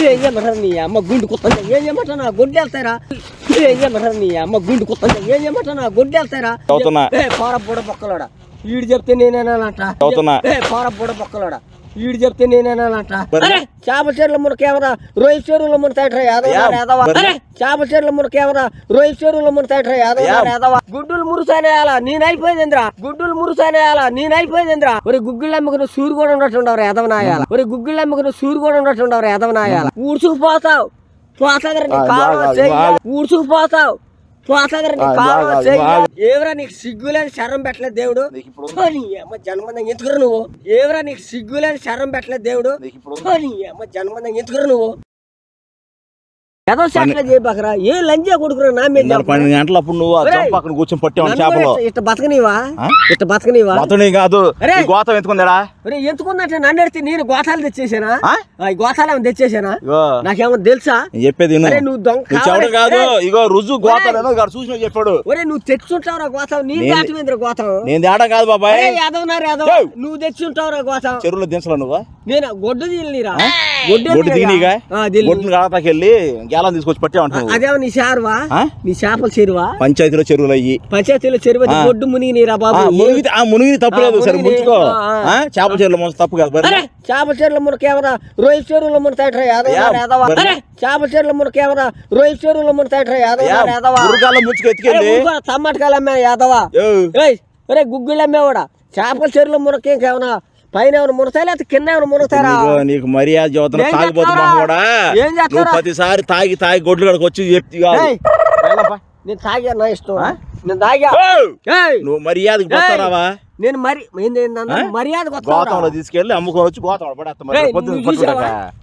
ఏం చేయమంటారు నీ అమ్మ గుండు ఏం చేయమంటారు నా గుడ్డు వెళ్తారా ఏం చేయమంటారు నీ అమ్మ గుండు ఏం చేయమంటారు నా గుడ్డు వెళ్తారా చదువుతున్నా. ఏ పార బుడ బొక్కలోడా? వీడు చెప్తే నేనేనాలంట? చదువుతున్నా. ఏ పార బుడ బొక్కలోడా? వీడు చెప్తే నేనేనాలంట చేప చెరువుల మునకేమరా? రొయ్య చెరువుల మునతాయట్రా యాదవ? యాదవ? చేప చెరువుల మునకేమరా? రొయ్య చెరువుల మునతాయట్రా యాదవ. యాదవ? గుడ్డులు మురుసానేయాలా? నేను అయిపోయిందిరా గుడ్డులు మురుసానేయాలా? నేను అయిపోయిందిరా ఒరే గుగ్గిళ్ళు అమ్ముకుని సూరు కూడా ఉన్నట్టుండవు యాదవనాయాల ఒరే గుగ్గిళ్ళు అమ్ముకుని సూరు కూడా ఉన్నట్టుండవు యాదవనాయాల ఊడ్చుకుపోతావు పోతాదర నీ ఆ, కాలువ బాగా, చెయ్యి. బాగా. ఊడ్చుకుపోతావు ఏవరా నీకు సిగ్గులేని శరం పెట్టలేదు దేవుడు? అమ్మ జన్మందంగా ఎందుకురా నువ్వు. ఏవరా నీకు సిగ్గులేని శరం పెట్టలేదు దేవుడు? అమ్మ జన్మందంగా ఎందుకురా నువ్వు. ఏదో సెటిల్ చేయబకరా? ఏ లంజా కొడుకురా నా మీద పన్నెండు గంటల అప్పుడు నువ్వు పక్కన కూర్చొని కూడా చేపలు. ఇట్ట- బతకనివా? ఇట్ట బతకనివా? అతని కాదు. గోతం ఎత్తుకుందాడా ఎందుకుందంటే నన్ను ఎడితే నేను గోతాలు తెచ్చేసానా? గోతాలు ఏమైనా తెచ్చేసానా? నాకేమో తెలుసా? చెప్పేది నువ్వు దొంగ. కాదు. ఇగో రుజు గోతాలేనో గాడు చూసిన చెప్పాడు. ఒరే నువ్వు తెచ్చుంటావురా గోతం నీ నేను- దాటమేంద్ర గోతం నేను తేడా కాదు బాబాయ్. అరే యాదవనారు యాదవ్! నువ్వు తెచ్చుంటావురా గోతం చెరువులో దించలా నువ్వు? నేను? గొడ్డు తీయలేరా గొడ్డు దిగినీగా గొడ్డుని కాడతాకెళ్ళి గేలం తీసుకొచ్చి పట్టామంటావు అదేమో నీ చారువా? నీ చేపల చెరువా? పంచాయతీలో చెరువులు అయ్యి. పంచాయతీలో చెరువు ఆ. గొడ్డు మునిగినీరా ఆ, బాబు మునిగితే ఆ మునిగి తప్పు లేదు సరే ముంచుకో చేపల చెరువులో ముంచ తప్పు కాదు చేపల చెరువుల రొయ్య చెరువుల మునతాయట్రా యాదవ యా, యాదవ? మరి? అరే చేపల చెరువుల మునకేమరా రొయ్య చెరువుల మునతాయట్రా యాదవ యాదవ? ముంచుకు ఎత్తుకెళ్ళి. యాదవ? యో, ఏయ్ ఒరే గుగ్గులు అమ్మేవాడా? చేపల చెరువుల మునకే ఏమన్నా పైన మునతాయి లేకపోతే కింద ఏమైనా మునతారా? నీకు మర్యాద చదువుతున్నా ఏం తాగిపోతు చేస్తావురా? మహోడా ఏం చేస్తావురా? నువ్వు ప్రతిసారి తాగి తాగి గొడ్లు కడకు వచ్చి చెప్తి. నేను తాగా నా ఇష్టం? నేను తాగా. నువ్వు మర్యాదకు పోతారావా నేను మరి? మర్యాద గోతంలో తీసుకెళ్ళి అమ్ముకొని వచ్చి గోతం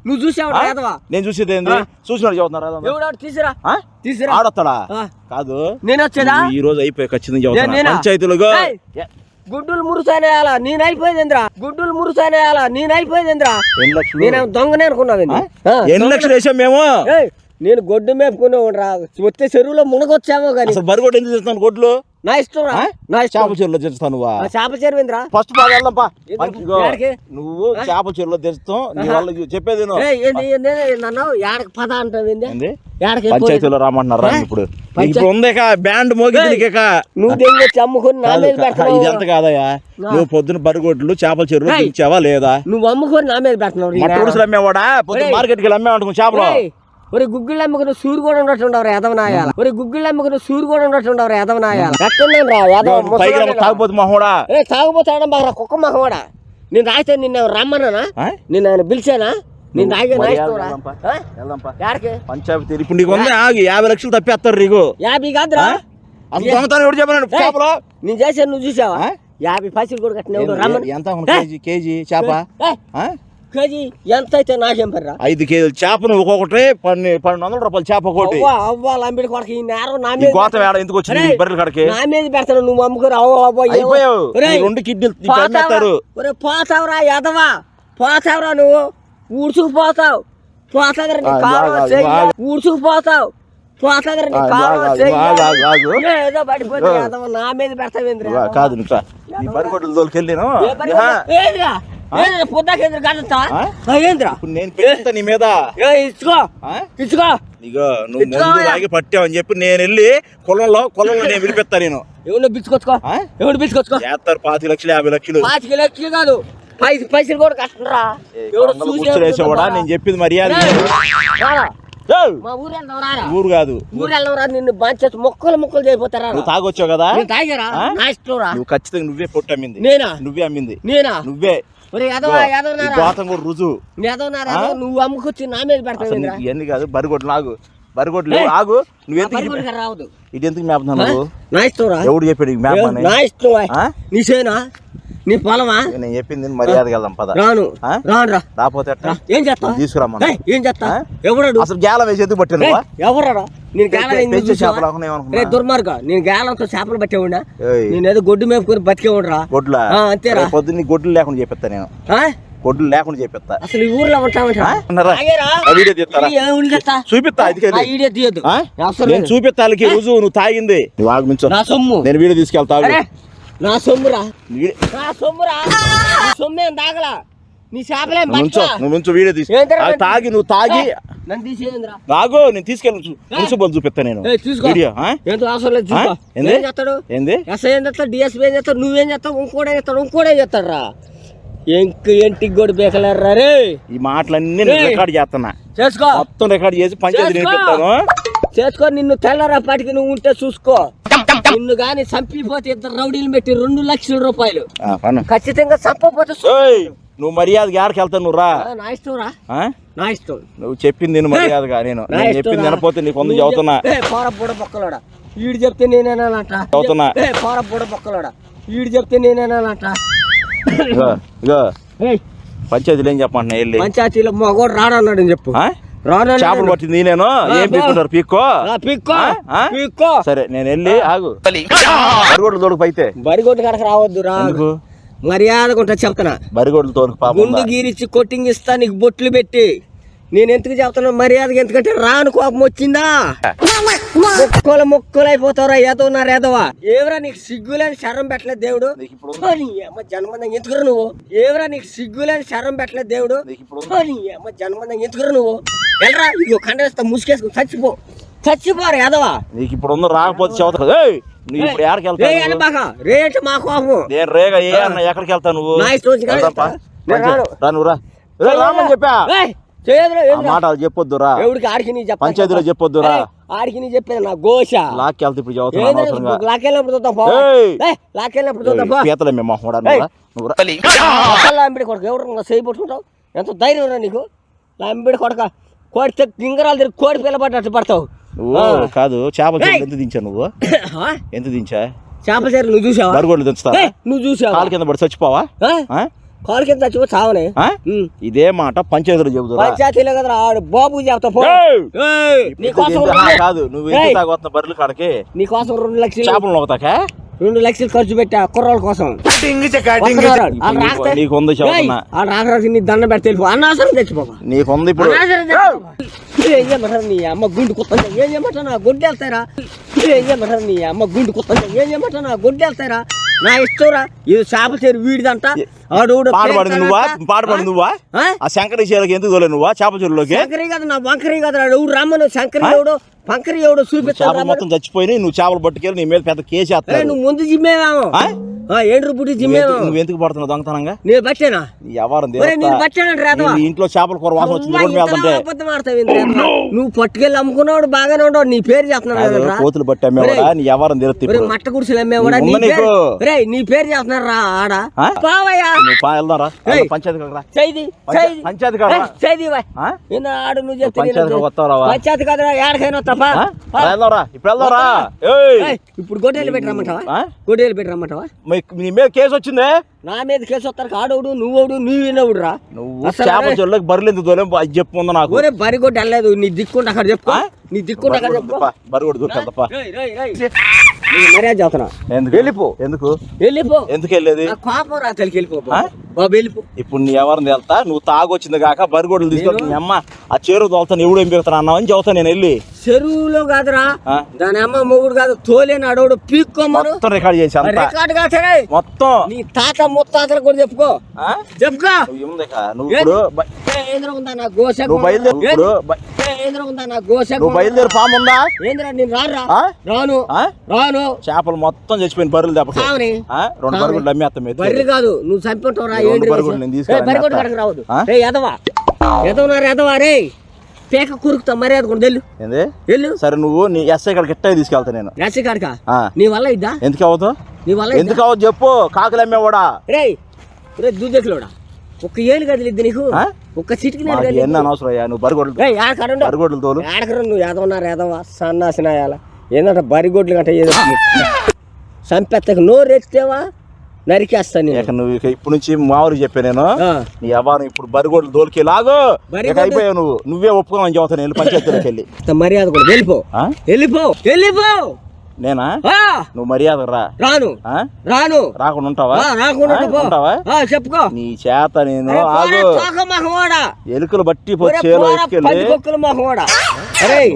నువ్వు చూసావా? నేను చూసేది ఏంది? చూసినాడు చదువుతున్నారా తీసురా. తీసురా. ఆడొస్తాడా. కాదు. నేను వచ్చేదా? ఈ రోజు అయిపోయి ఖచ్చితంగా నేను- చదువుతున్నా నేనా? పంచాయతీలుగా గుడ్డులు మురుసానేయాలా నేను అయిపోయిందిరా గుడ్డులు మురుసానేయాలా నేను అయిపోయిందిరా ఎన్ని లక్షలు? నేను దొంగనే అనుకున్నావు ఆ? ఎన్ని లక్షలు వేసాం మేము? నేను గొడ్డు మేపుకునే రా. వచ్చే చెరువులో మునగొచ్చామో అసలు బరిగొడ్డు ఎందుకు చేస్తాను గొడ్లు? నా ఇష్టం? నా చేపల చెరువులో నువ్వా ఫస్ట్ బాగా వెళ్దాంపా? నువ్వు చేపల చెరువులో నీ వల్ల చెప్పేది నన్ను ఏడకి పద అంటావు పంచాయతీలో రామంటున్నారా ఇప్పుడు. ఇప్పుడు ఉందేక బ్యాండ్ నీకేక నువ్వు అమ్ముకొని ఇది ఎంత కాదయ్యా? నువ్వు పొద్దున బరిగొడ్లు చేపల చెరువులో. దించావా లేదా? నువ్వు అమ్ముకొని నా మీద అమ్మేవాడా? పొద్దున ఏయ్. మార్కెట్కి వెళ్ళి అమ్మేవాడు చేపలు. ఒరే గుగ్గిళ్ళు అమ్ముకుని సూరు కూడా ఉన్నట్టుండవు యాదవనాయాల ఒరే గుగ్గిళ్ళు అమ్ముకుని సూరు కూడా ఉన్నట్టుండవు యాదవనాయాల ఎట్టున్నాను రా. ముసలోడు. తాగిపోతు మహోడా. ఏ తాగుపోతాడం బాగా కుక్క మగవాడా నేను తాగితే నిన్న రమ్మన్నానా? నిన్న ఆయన పిలిచానా? నేను తాగే నా మరి ఇష్టం రా. వెళ్దాంపా. ఆ? వెళ్దాంపా. యాడికి? పంచాయతీ ఇప్పుడు నీకు ఉంది ఆగి యాభై లక్షలు తప్పేస్తారు నీకు. యాభై కాదురా. దొంగతనం చెప్పాను చేపలు? నేను చేశాను నువ్వు చూసావా? యాభై పైసలు కూడా కట్టిన ఎంత కేజీ కేజీ చేప? కేజీ ఎంత అయితే పర్రా ఐదు కేజీలు చేపను ఒక్కొక్కటి పన్నె పన్నెండు వందల రూపాయలు చేప ఒకటి. అవ్వ అవ్వ లంబిడి కొడక ఈ నేరం నా మీద గోతం ఏడ ఎందుకు వచ్చింది? బర్రెల కాడికి? నా మీద పెడతాను నువ్వు అమ్ముకుని అవ్వ. అయిపోయావు. రెండు కిడ్నీలు? అమ్మేస్తారు. ఒరే పోతావురా ఎదవా పోతావురా నువ్వు. ఊడ్చుకుపోతావు పోతాగర నీ. ఊడ్చుకుపోతావు పోతాగర నీ. ఏదో పడిపోతే. ఎదవ నా మీద పెడతావేంద్రా? కాదు నువ్వు ఈ బరిగొడ్లు పొద్దాకేంద్ర? ఏంద్రా? ఇప్పుడు నేను పెడతా నీ మీద. ఇచ్చుకో? ఇచ్చుకో. ఇగో నువ్వు ముందు. తాగి పట్టావని చెప్పి నేను వెళ్ళి పొలంలో పొలంలో నేను విడిపెత్తా నేను. ఎవరు బిచ్చుకొచ్చుకో? ఎవరు బిచ్చుకొచ్చుకో చేస్తారు పాతి లక్షలు యాభై లక్షలు. పాతిక లక్షలు కాదు. పైసలు పైసలు కూడా ఎవడు చూసి కూర్చోలేసేవాడా నేను చెప్పింది మర్యాద. ఊరు కాదు. ఊరు వెళ్దాం రా నిన్ను బంచేసి మొక్కలు మొక్కలు చేయబోతారా నువ్వు తాగొచ్చావు కదా? తాగారా? రా. నువ్వు ఖచ్చితంగా నువ్వే పొట్టు అమ్మింది. నేనా? నువ్వే అమ్మింది. నేనా? నువ్వే. గోతం కూడా రుజువు. నువ్వు అమ్ముకొచ్చి నా మీద పెడతావు ఇవన్నీ కాదు బరిగొడ్లు ఆగు. బరిగొడ్లు! ఆగు. నువ్వెందుకు రావద్దు. ఇది ఎందుకు మేపుతున్నావు నువ్వు ఎవడు చెప్పాడు ఈ మ్యాప్ అని నా ఇష్టం రా. ఆ? నీ సేనా నీ పొలమా? నేను చెప్పింది మర్యాదగా వెళ్దాం పద. రాను? రాను రా. రాకపోతే ఎట్లా? ఏం చేస్తా తీసుకురమ్మన్నా ఏయ్, ఏం చేస్తా ఆ? ఎవడాడు? అసలు జాల వేసి ఎందుకు పట్టాను నువ్వా? ఎవరా నేను గాలం? చేపలు దుర్మార్గ. నేను గాలంతో చేపలు పట్టేవాడినా? ఏయ్, నేను ఏదో గొడ్డు మేపుకొని బతికేవాడురా. గొడ్ల? ఆ, అంతేరా. పొద్దున్న గొడ్లు లేకుండా చెప్పిస్తా నేను. ఆ? గొడ్లు లేకుండా చెప్పిస్తా. అసలు ఈ ఊర్లో? చూపిస్తా. చూపిస్తా రుజువు నువ్వు తాగింది. నుంచో నా సొమ్ము. నేను వీడియో తీసుకెళ్తా నా సొమ్మురా. నా సొమ్మురా. సొమ్ము ఏం తాగలా? నీ చేపలే నువ్వు నుంచో నువ్వు నుంచో వీడియో తీసి. అది తాగి నువ్వు తాగి. నన్ను నేను తీసుకెళ్ళి మున్సిపల్ చూపిస్తా నేను. ఏయ్, చూసుకో. వీడియో ఆ? ఏంటో అవసరం లేదు చూసుకో. ఆ? ఏంది? ఏం చేస్తాడు? ఏంది? ఎస్ఐ ఏం చేస్తాడు? డిఎస్పీ ఏం చేస్తాడు? నువ్వేం చేస్తావు? ఇంకోడే చేస్తాడు? ఇంకోడే చేస్తాడు రా ఇంక ఇంటికి కూడా బేకలేరా రే. ఈ మాటలన్నీ నేను ఏయ్. రికార్డ్ చేస్తున్నా. చేసుకో. మొత్తం రికార్డ్ చేసి పంచాయతీ చేసుకో. నేర్పిస్తాను. చేసుకో నిన్ను తెల్లరపాటికి నువ్వు ఉంటే చూసుకో. నిన్ను గాని చంపిపోతే ఇద్దరు రౌడీలు పెట్టి రెండు లక్షల రూపాయలు. ఖచ్చితంగా చంపపోతే నువ్వు మర్యాదగా ఆడికి వెళ్తావు నువ్వు రా. ఆ, నా ఇష్టం రా? నా ఇష్టం. నువ్వు చెప్పింది నేను మర్యాదగా నేను నేను చెప్పింది. వినపోతే నీకు నువ్వు చదువుతున్నా. చెప్- ఏ, పోర బుడ బొక్కలోడా. వీడు చెప్తే నేనేనాలంట చదువుతున్నా. ఏ పోర బుడ బొక్కలోడా. వీడు చెప్తే నేనేనాలంట ఇగో ఇగో. ఏయ్, పంచాయతీలు ఏం చెప్పమంటున్నా వెళ్ళి. పంచాయతీలో మగోడు రాడన్నాడు అని చెప్పు. చేపలు పట్టింది నేను ఏం బా. పీక్కుంటారు? పీక్కో? పిక్కో? పిక్కో. సరే నేను వెళ్ళి ఆగు. బరిగొడ్లు తోడుకు పైతే. బరిగొడ్డు కడక రావద్దు రా. ఎందుకు? మర్యాదగా ఉంటా చెప్తున్నా. బరిగొడ్లు తోడుకు పాపం గుండు గీరిచ్చి కొట్టింగ్ ఇస్తా నీకు బొట్లు పెట్టి. నేను ఎందుకు చెప్తున్నా మర్యాదగా ఎందుకంటే రాను కోపం వచ్చిందా? మొక్కలు మొక్కలు అయిపోతావురా ఏదోన్నారు ఏదోవా. ఏవరా నీకు సిగ్గులేని శరం పెట్టలేదు దేవుడు? అమ్మ జన్మందం ఎందుకురా నువ్వు? ఏవరా నీకు సిగ్గులేని శరం పెట్టలేదు దేవుడు? అమ్మ జన్మందం ఎందుకురా నువ్వు? వెళ్ళరా ఇదిగో కండేస్తా ముసుకేసుకుని చచ్చిపో. చచ్చిపోరు నీకు ఇప్పుడు ఉన్న రాకపోతే చదువుతా ఏయ్ నువ్వు ఇప్పుడు ఎక్కడికి రే వెళ్తావు అనబాక రే అంటే మా కోపం నేను రేగా ఏ అన్న ఎక్కడికి వెళ్తావు నువ్వు? నా ఇష్టం వచ్చిన కాడికి వెళ్దాంపా. నేను రాను. రా నువ్వు రా. ఏ, రామని చెప్పా? ఏయ్, చేయదురా, ఆ ఏందిరా? మాట అది చెప్పొద్దు రా. ఎవడికి ఆడికి నీ చెప్పాలి? పంచాయతీలో చెప్పొద్దు రా. ఏయ్, ఆడికి నీ చెప్పేది నా గోష లాక్కి వెళ్తే ఇప్పుడు చదువుతున్నా అనవసరంగా. లాకెళ్ళినప్పుడు చూద్దాం పో. ఏయ్. ఏయ్, లాకెళ్ళినప్పుడు చూద్దాం పో. పీతలే మేము మొహం కూడా. నువ్వు రా. నువ్వు రా. అసలు లాంబిడి కొడుకు ఎవరు చేయి పట్టుకుంటావు? ఎంత ధైర్యం రా నీకు? లాంబిడి కొడక. కోడితే గింగరాలు తిరిగి కోడి పిల్లబడ్డట్టు పడతావు. కాదు చేపల చెరువు ఎంత దించా నువ్వు? ఎంత దించా? చేపల చీర నువ్వు చూసావా? బరిగొడ్లు దించుతా నువ్వు చూసావా? కాలు కింద పడి చచ్చిపోవా? కాలు కింద చచ్చిపో చావనే. ఇదే మాట పంచాయతీలో చెబుతురా పంచాయతీలో కదరా ఆడు బాబు చెప్తా కాదు నువ్వు తాగొస్తున్న బర్రెలు కాడకి? నీకోసం రెండు లక్షలు. చేపలు నొకతాక రెండు లక్షలు ఖర్చు పెట్టా కుర్రోళ్ళ కోసం. రాకరాకి నీ దండం పెడితే అనవసరం తెచ్చిపోమా నీకు ఉంది ఇప్పుడు. అనవసరం తెచ్చిపోమా. ఏం చేయమంటారు నీ అమ్మ గుండు కుత్తంగా ఏం చేయమంటారు నా ఏం చేయమంటారు నీ అమ్మ గుండు కుత్తంగా ఏం చేయమంటారు నా గుడ్డు వెళ్తారా నా ఇష్టంరా. ఇది చేప చేరు వీడిదంట. ఆడు పాట పాడింది నువ్వా? పాడింది నువ్వా? ఆ? శంకరి చీరకి ఎందుకు తోలే నువ్వా? చేపల చెరువులోకి శంకరి కదా నా వంకరి కదా ఎవడు రమ్మను. శంకరి ఎవడు? పంకరి ఎవడు చూపిస్తాను మొత్తం చచ్చిపోయినాయి. నువ్వు చేపలు పట్టుకెళ్ళి నీ మీద పెద్ద కేసు నువ్వు ముందు జిమ్మేవాము. ఆ? ఏండ్రు బుడ్డి జిమ్మేవాము నువ్వు ఎందుకు పడుతున్నావు దొంగతనంగా? నేను బట్టేనా? ఒరేయ్, నేను దేవత. బట్టానంట రాదవా నీ ఇంట్లో చేపల కూర వాసన వచ్చింది ఏంటి? నువ్వు పట్టుకెళ్ళి అమ్ముకున్నాడు బాగానే ఉండవు నీ పేరు కాదు, కదరా. కోతులు పట్టి అమ్మేవాడా? నీ ఒరేయ్, ఇప్పుడు మట్ట గుడిసెలు అమ్మేవాడా? ఒరేయ్, నీ పేరు చెప్తున్నారు రా ఆడ? పావయ్యా వెళ్దాం రా. పంచాయతీ చైది పంచాయతీ చైది ఆడు నువ్వు చెప్తే పంచాయతీ కదరా ఏడకైనా తప్ప? రా, వెళ్దాం రా. ఇప్పుడు వెళ్దాం రా. ఇప్పుడు గొడ్డేలు పెట్టి రమ్మంటావా? గొడ్డేలు పెట్టి రమ్మంటావా? నీ మీద కేసు వచ్చిందే? నా మీద కేసు వస్తారు ఆడోడు నువ్వోడు నువ్వు వినవుడు రా నువ్వు అరే, చెరువులోకి బర్రెలు ఎందుకు అది చెప్పు ఉందా నాకు? ఒరే బరి కొట్టి వెళ్ళలేదు నీ దిక్కుంటే అక్కడ చెప్పుకో. ఆ? నీ దిక్కుంటే అక్కడ రేయ్, రేయ్, రేయ్. నీకు మర్యాద చెప్తున్నా ఎందుకు? వెళ్ళిపో. ఎందుకు? వెళ్ళిపో. ఎందుకు వెళ్ళేది? నా కోపం రా తెలికి వెళ్ళిపో? బాబు వెళ్ళిపో. ఇప్పుడు నీ ఎవరిని వెళ్తా నువ్వు తాగొచ్చింది కాక బరిగొడ్లు తీసుకొని నీ అమ్మ ఆ చేరు తోలుతాను ఎవడు ఏం పెడతాను అన్నావు అని చెబుతా నేను వెళ్ళి. చెరువులో కాదురా? దాని అమ్మ మొగుడు కాదు తోలేని అడవుడు పీక్కోమను. రికార్డ్ చేసి రికార్డు కాసరే మొత్తం. నీ తాత ముత్తాతలు కూడా చెప్పుకో? చెప్పుకో. నువ్వు ఏంద్ర ఉందా నా నువ్వు బయలుదేరు ఏంద్ర ఉందా నా నువ్వు బయలుదేరి పాము ఉందా? ఏంద్ర నేను రారా? రాను? రాను. చేపలు మొత్తం చచ్చిపోయిన బర్రెలు దెబ్బకి? రెండు అమ్మేస్తాం బర్రి కాదు నువ్వు చంపుంటావు రా ఏంటి బర్రెలు నేను బర్రి కొట్టు రావద్దు ఎదవా. ఎదవనారు ఎదవా రే పేక కురుకుతా మర్యాద కూడా వెళ్ళు ఏంది? వెళ్ళు సరే నువ్వు నీ ఎస్ఐ కాడికి ఎట్టా తీసుకెళ్తా నేను. రాసి కాడక. నీ వల్ల ఇద్దా ఎందుకు అవ్వదు? నీ వల్ల ఎందుకు అవ్వదు చెప్పు. కాకులు అమ్మేవాడా? రే రే దుద్దెక్కులోడా ఒక్క ఏళ్ళు కదిలిద్ది నీకు? ఒక్క చిటికి. ఎన్ని అనవసరం అయ్యా? నువ్వు బరిగొడ్లు ఆడకరండు బరిగొడ్లు తోలు. ఆడకరు నువ్వు ఎదవన్నారు ఎదవా సన్నాసినాయాల. ఏంటంటే బరిగొడ్లు గంట ఏదో చంపెత్తకు నోరు ఎత్తేవా నరికేస్తా నేను. ఇక నువ్వు ఇక ఇప్పుడు నుంచి మామూలు చెప్పా నేను. నీ వ్యవహారం ఇప్పుడు బరిగొడ్లు దోలికి లాగు బరిగొడ్లు- ఇక అయిపోయావు నువ్వు. నువ్వే ఒప్పుకోమని చెబుతాను వెళ్ళి పంచాయతీలోకి వెళ్ళి. మర్యాద కూడా. వెళ్ళిపో? వెళ్ళిపో. వెళ్ళిపో. నేనా? నువ్వు మర్యాద రా. రాను. ఆ? రాను. రాకుండా ఉంటావా? రాకుండా. ఉంటావా? చెప్పుకో. నీ చేత నేను. ఎలుకలు బట్టి చేలో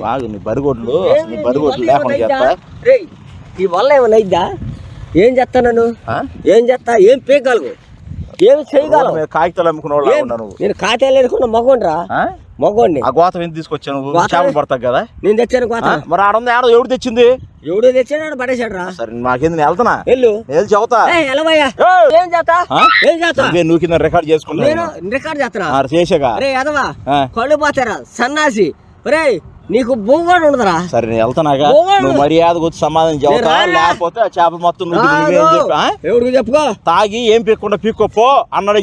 ఆగు నీ బరిగొడ్లు ఏం నీ బరిగొడ్లు లేకుండా చేస్తా. ఈ వల్ల ఏమైనా ఏం చేస్తా నన్ను? ఆ? ఏం చేస్తా? ఏం పీకగలవు ఏమి చేయగలవు? కాగితాలు అమ్ముకునే వాళ్ళు ఏం? ఉన్నా నువ్వు నేను ఖాతాలు ఎరుకున్న మగోండ్రా? మగోండి ఆ గోతం ఎందుకు గోతం? చేపలు పడతావు కదా? నేను తెచ్చాను ఆ? మరి ఆడ ఉంది ఆడ ఎవడు తెచ్చింది? ఎవడో తెచ్చాడు పడేశాడు రా సరే నాకేంది నేను వెళ్తున్నా. వెళ్ళు. నేను చెబుతా. ఏయ్, ఎలవయ్యా! ఏం చేస్తా? ఏం చేస్తా? నువ్వే కింద రికార్డ్ నేను చేసుకున్నాను రికార్డ్ చేస్తున్నా చేసాగా. అరే ఎదవా. కళ్ళు పోతారా? సన్నాసి. ఒరే నీకు బొంగోడు ఉండదురా. సరే నేను వెళ్తున్నాగా. పోవాలి. నువ్వు మర్యాదకు వచ్చి సమాధానం చెబుతా? లేకపోతే ఆ చేపలు మొత్తం నువ్వు చెప్పుకో తాగి ఏం పీక్కుండా పీక్కోపో అన్నాడు